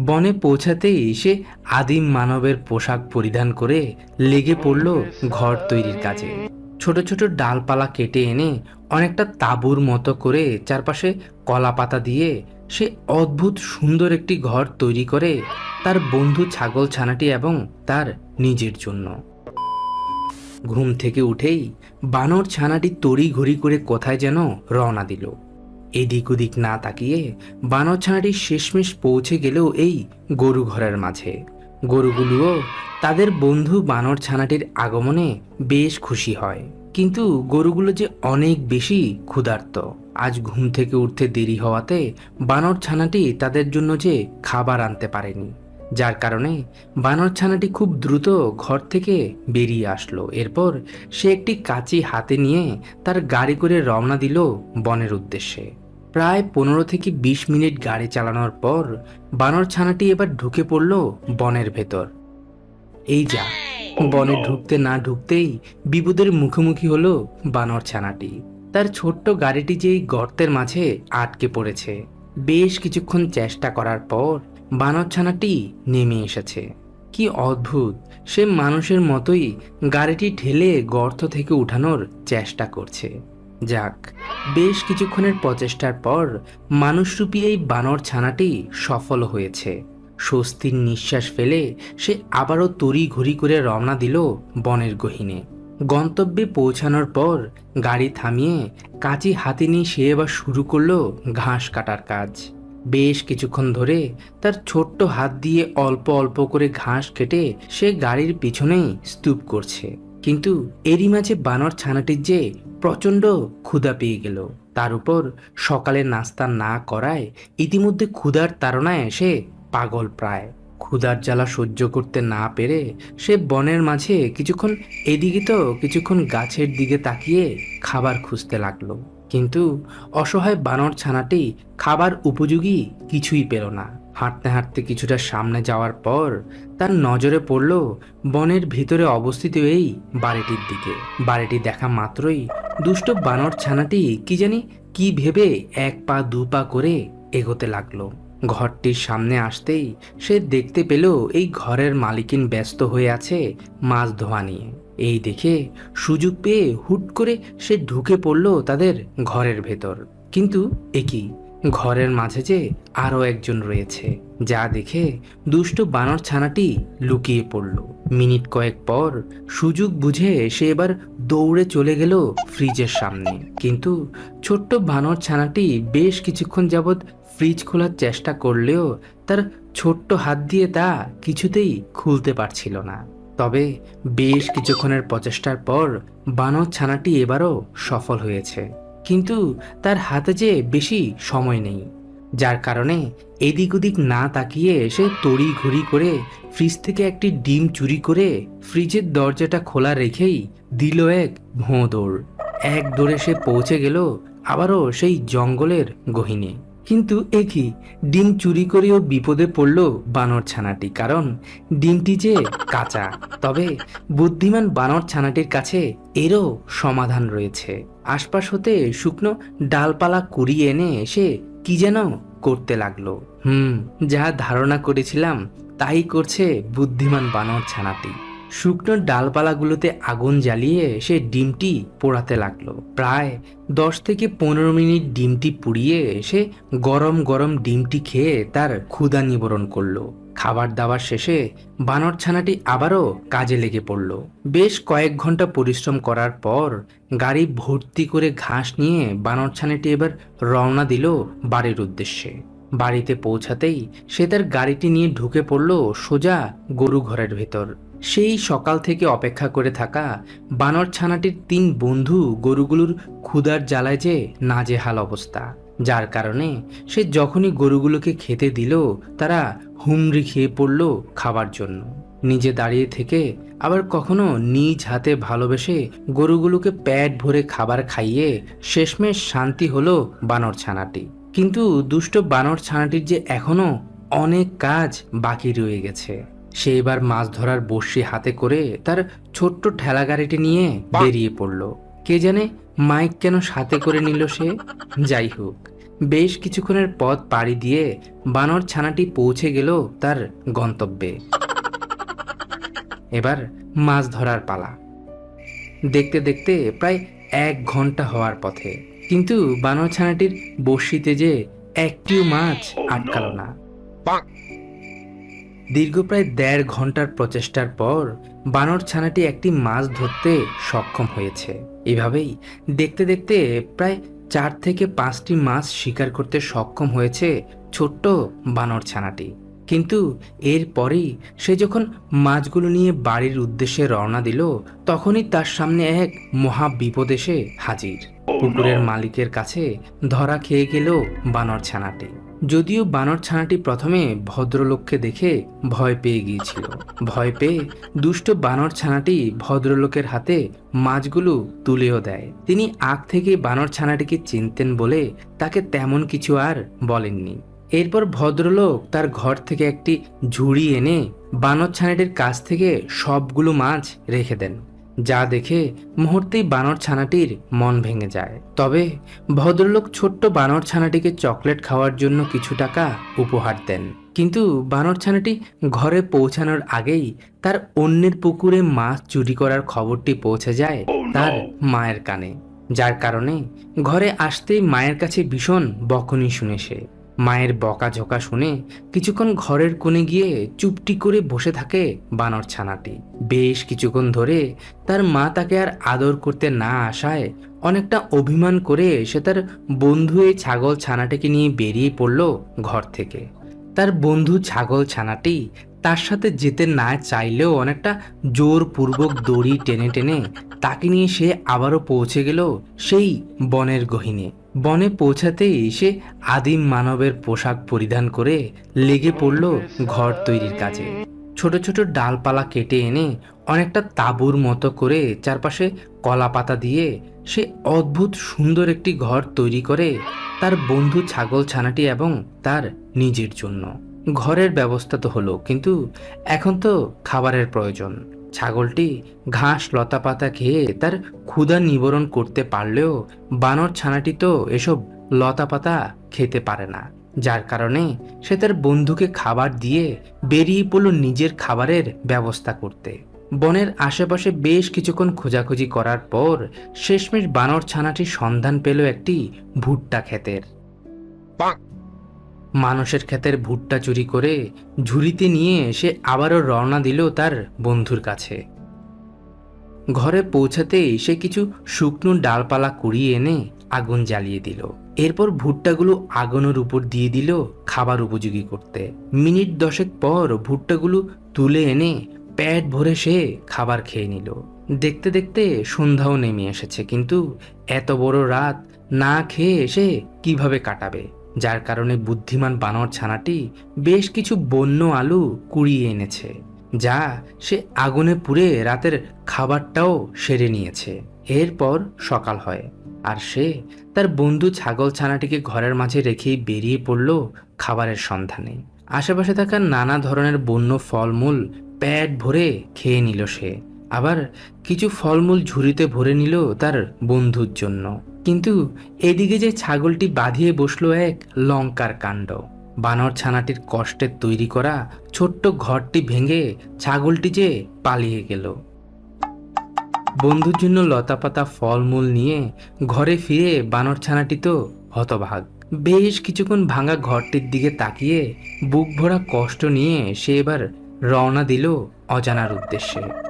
বনে পৌঁছাতেই সে আদিম মানবের পোশাক পরিধান করে লেগে পড়ল ঘর তৈরির কাজে। ছোট ছোট ডালপালা কেটে এনে অনেকটা তাঁবুর মতো করে চারপাশে কলা পাতা দিয়ে সে অদ্ভুত সুন্দর একটি ঘর তৈরি করে তার বন্ধু ছাগল ছানাটি এবং তার নিজের জন্য। ঘুম থেকে উঠেই বানর ছানাটি তড়ি ঘড়ি করে কোথায় যেন রওনা দিল। এদিক ওদিক না তাকিয়ে বানর ছানাটি শেষমেশ পৌঁছে গেলেও এই গরু ঘরের মাঝে। গরুগুলোও তাদের বন্ধু বানর ছানাটির আগমনে বেশ খুশি হয়। কিন্তু গরুগুলো যে অনেক বেশি ক্ষুধার্ত। আজ ঘুম থেকে উঠতে দেরি হওয়াতে বানর ছানাটি তাদের জন্য যে খাবার আনতে পারেনি। যার কারণে বানর ছানাটি খুব দ্রুত ঘর থেকে বেরিয়ে আসলো। এরপর সে একটি কাঁচি হাতে নিয়ে তার গাড়ি করে রওনা দিল বনের উদ্দেশ্যে। প্রায় পনেরো থেকে বিশ মিনিট গাড়ি চালানোর পর বানর ছানাটি এবার ঢুকে পড়ল বনের ভেতর। এই যা, বনে ঢুকতে না ঢুকতেই বিপদের মুখোমুখি হলো বানর ছানাটি। তার ছোট্ট গাড়িটি যেই গর্তের মাঝে আটকে পড়েছে। বেশ কিছুক্ষণ চেষ্টা করার পর বানর ছানাটি নেমে এসেছে। কি অদ্ভুত, সে মানুষের মতোই গাড়িটি ঠেলে গর্ত থেকে উঠানোর চেষ্টা করছে। যাক, বেশ কিছুক্ষণের প্রচেষ্টার পর মানুষরূপী এই বানর ছানাটি সফল হয়েছে। স্বস্তির নিঃশ্বাস ফেলে সে আবারও তড়ি ঘড়ি করে রওনা দিল বনের গহীনে। গন্তব্যে পৌঁছানোর পর গাড়ি থামিয়ে কাঁচি হাতে নিয়ে সে এবার শুরু করল ঘাস কাটার কাজ। বেশ কিছুক্ষণ ধরে তার ছোট্ট হাত দিয়ে অল্প অল্প করে ঘাস কেটে সে গাড়ির পিছনেই স্তূপ করছে। কিন্তু এরই মাঝে বানর ছানাটির যে প্রচণ্ড ক্ষুধা পেয়ে গেল, তার উপর সকালে নাস্তা না করায় ইতিমধ্যে ক্ষুধার তাড়নায় সে পাগল প্রায়। ক্ষুধার জ্বালা সহ্য করতে না পেরে সে বনের মাঝে কিছুক্ষণ এদিকে তো কিছুক্ষণ গাছের দিকে তাকিয়ে খাবার খুঁজতে লাগল। কিন্তু অসহায় বানর ছানাটি খাবার উপযোগী কিছুই পেল না। হাঁটতে হাঁটতে কিছুটা সামনে যাওয়ার পর তার নজরে পড়ল বনের ভিতরে অবস্থিত এই বাড়িটির দিকে। বাড়িটি দেখা মাত্রই দুষ্ট বানর ছানাটি কি জানি কি ভেবে এক পা, দু পা করে এগোতে লাগল। ঘরটির সামনে আসতেই সে দেখতে পেল এই ঘরের মালিকিন ব্যস্ত হয়ে আছে মাছ ধোয়া নিয়ে। এই দেখে সুযোগ পেয়ে হুট করে সে ঢুকে পড়ল তাদের ঘরের ভেতর। কিন্তু একই ঘরের মাঝে যে আরও একজন রয়েছে, যা দেখে দুষ্ট বানর ছানাটি লুকিয়ে পড়ল। মিনিট কয়েক পর সুযোগ বুঝে সে এবার দৌড়ে চলে গেল ফ্রিজের সামনে। কিন্তু ছোট্ট বানর ছানাটি বেশ কিছুক্ষণ যাবৎ ফ্রিজ খোলার চেষ্টা করলেও তার ছোট্ট হাত দিয়ে তা কিছুতেই খুলতে পারছিল না। তবে বেশ কিছুক্ষণের প্রচেষ্টার পর বানর ছানাটি এবারও সফল হয়েছে। কিন্তু তার হাতে যে বেশি সময় নেই, যার কারণে এদিক ওদিক না তাকিয়ে সে তড়ি ঘড়ি করে ফ্রিজ থেকে একটি ডিম চুরি করে ফ্রিজের দরজাটা খোলা রেখেই দিল এক ভোঁ দৌড় এক দৌড়ে সে পৌঁছে গেল আবারও সেই জঙ্গলের গহিনে। কিন্তু একই ডিম চুরি করেও বিপদে পড়ল বানর ছানাটি কারণ ডিমটি যে কাঁচা, তবে বুদ্ধিমান বানর ছানাটির কাছে এরও সমাধান রয়েছে। আশপাশ হতে শুকনো ডালপালা কুড়িয়ে এনে সে কি যেন করতে লাগল। হুম যা ধারণা করেছিলাম, তাই করছে বুদ্ধিমান বানর ছানাটি। শুকনো ডালপালাগুলোতে আগুন জ্বালিয়ে সে ডিমটি পোড়াতে লাগল। প্রায় দশ থেকে পনেরো মিনিট ডিমটি পুড়িয়ে সে গরম গরম ডিমটি খেয়ে তার ক্ষুধা নিবরণ করল। খাবার দাবার শেষে বানর ছানাটি আবারও কাজে লেগে পড়ল। বেশ কয়েক ঘণ্টা পরিশ্রম করার পর গাড়ি ভর্তি করে ঘাস নিয়ে বানর ছানাটি এবার রওনা দিল বাড়ির উদ্দেশ্যে। বাড়িতে পৌঁছাতেই সে তার গাড়িটি নিয়ে ঢুকে পড়ল সোজা গরু ঘরের ভেতর। সেই সকাল থেকে অপেক্ষা করে থাকা বানর ছানাটির তিন বন্ধু গরুগুলোর ক্ষুধার জ্বালায় যে নাজেহাল অবস্থা। যার কারণে সে যখনই গরুগুলোকে খেতে দিল, তারা হুমড়ি খেয়ে পড়ল খাবার জন্য। নিজে দাঁড়িয়ে থেকে আবার কখনো নিজ হাতে ভালোবেসে গরুগুলোকে প্যাট ভরে খাবার খাইয়ে শেষমেশ শান্তি হলো বানর ছানাটি। কিন্তু দুষ্ট বানর ছানাটির যে এখনও অনেক কাজ বাকি রয়ে গেছে। সে এবার মাছ ধরার বড়শি হাতে করে তার ছোট্ট ঠেলা গাড়িটি নিয়ে বেরিয়ে পড়ল। কে জানে মাইক কেন সাথে করে নিল সে? যাই হোক বেশ কিছুক্ষণের পথ পাড়ি দিয়ে বানর ছানাটি পৌঁছে গেল তার গন্তব্যে। এবার মাছ ধরার পালা। দেখতে দেখতে প্রায় এক ঘণ্টা হওয়ার পথে। কিন্তু বানর ছানাটির বড়শিতে যে একটিও মাছ আটকালো না। দীর্ঘ প্রায় দেড় ঘণ্টার প্রচেষ্টার পর বানর ছানাটি একটি মাছ ধরতে সক্ষম হয়েছে। এভাবেই দেখতে দেখতে প্রায় চার থেকে পাঁচটি মাছ শিকার করতে সক্ষম হয়েছে ছোট্ট বানর ছানাটি। কিন্তু এরপরেই সে যখন মাছগুলো নিয়ে বাড়ির উদ্দেশ্যে রওনা দিল তখনই তার সামনে এক মহা বিপদ এসে হাজির। পুকুরের মালিকের কাছে ধরা খেয়ে গেল বানর ছানাটি। যদিও বানর ছানাটি প্রথমে ভদ্রলোককে দেখে ভয় পেয়ে গিয়েছিল। ভয় পেয়ে দুষ্ট বানর ছানাটি ভদ্রলোকের হাতে মাছগুলো তুলেও দেয়। তিনি আগ থেকে বানর ছানাটিকে চিনতেন বলে তাকে তেমন কিছু আর বলেননি। এরপর ভদ্রলোক তার ঘর থেকে একটি ঝুড়ি এনে বানর ছানাটির কাছ থেকে সবগুলো মাছ রেখে দেন। যা দেখে মুহূর্তেই বানর ছানাটির মন ভেঙে যায়। তবে ভদ্রলোক ছোট্ট বানর ছানাটিকে চকলেট খাওয়ার জন্য কিছু টাকা উপহার দেন। কিন্তু বানর ছানাটি ঘরে পৌঁছানোর আগেই তার অন্যের পুকুরে মাছ চুরি করার খবরটি পৌঁছে যায় তার মায়ের কানে। যার কারণে ঘরে আসতেই মায়ের কাছে ভীষণ বকনি শুনে সে। মায়ের বকাঝকা শুনে কিছুক্ষণ ঘরের কোণে গিয়ে চুপটি করে বসে থাকে বানর ছানাটি। বেশ কিছুক্ষণ ধরে তার মা তাকে আর আদর করতে না আসায় অনেকটা অভিমান করে সে তার বন্ধু এই ছাগল ছানাটিকে নিয়ে বেরিয়ে পড়ল ঘর থেকে। তার বন্ধু ছাগল ছানাটি তার সাথে যেতে না চাইলেও অনেকটা জোরপূর্বক দড়ি টেনে টেনে তাকে নিয়ে সে আবারও পৌঁছে গেল সেই বনের গহিনে। বনে পৌঁছাতেই সে আদিম মানবের পোশাক পরিধান করে লেগে পড়ল ঘর তৈরির কাজে। ছোট ছোট ডালপালা কেটে এনে অনেকটা তাঁবুর মতো করে চারপাশে কলা পাতা দিয়ে সে অদ্ভুত সুন্দর একটি ঘর তৈরি করে তার বন্ধু ছাগল ছানাটি এবং তার নিজের জন্য। ঘরের ব্যবস্থা তো হলো, কিন্তু এখন তো খাবারের প্রয়োজন। ছাগলটি ঘাস, লতা পাতা খেয়ে তার ক্ষুধা নিবরণ করতে পারলেও বানর ছানাটি তো এসব লতা পাতা খেতে পারে না। যার কারণে সে তার বন্ধুকে খাবার দিয়ে বেরিয়ে পড়ল নিজের খাবারের ব্যবস্থা করতে। বনের আশেপাশে বেশ কিছুক্ষণ খোঁজাখুঁজি করার পর শেষমেশ বানর ছানাটি সন্ধান পেল একটি ভুট্টা ক্ষেতের। মানুষের ক্ষেতের ভুট্টা চুরি করে ঝুড়িতে নিয়ে সে আবারও রওনা দিল তার বন্ধুর কাছে। ঘরে পৌঁছাতেই সে কিছু শুকনো ডালপালা কুড়িয়ে এনে আগুন জ্বালিয়ে দিল। এরপর ভুট্টাগুলো আগুনের উপর দিয়ে দিল খাবার উপযোগী করতে। মিনিট দশেক পর ভুট্টাগুলো তুলে এনে প্যাট ভরে সে খাবার খেয়ে নিল। দেখতে দেখতে সন্ধ্যাও নেমে এসেছে, কিন্তু এত বড় রাত না খেয়ে সে কীভাবে কাটাবে? যার কারণে বুদ্ধিমান বানর ছানাটি বেশ কিছু বন্য আলু কুড়িয়ে এনেছে, যা সে আগুনে পুড়ে রাতের খাবারটাও সেরে নিয়েছে। এরপর সকাল হয় আর সে তার বন্ধু ছাগল ছানাটিকে ঘরের মাঝে রেখেই বেরিয়ে পড়ল খাবারের সন্ধানে। আশেপাশে থাকা নানা ধরনের বন্য ফলমূল পেট ভরে খেয়ে নিল সে। আবার কিছু ফলমূল ঝুড়িতে ভরে নিল তার বন্ধুর জন্য। কিন্তু এদিকে যে ছাগলটি বাঁধিয়ে বসল এক লঙ্কার কাণ্ড। বানর ছানাটির কষ্টের তৈরি করা ছোট্ট ঘরটি ভেঙে ছাগলটি যে পালিয়ে গেল। বন্ধুর জন্য লতাপাতা ফলমূল নিয়ে ঘরে ফিরে বানর ছানাটি তো হতভাগ। বেশ কিছুক্ষণ ভাঙা ঘরটির দিকে তাকিয়ে বুক ভরা কষ্ট নিয়ে সে এবার রওনা দিল অজানার উদ্দেশ্যে।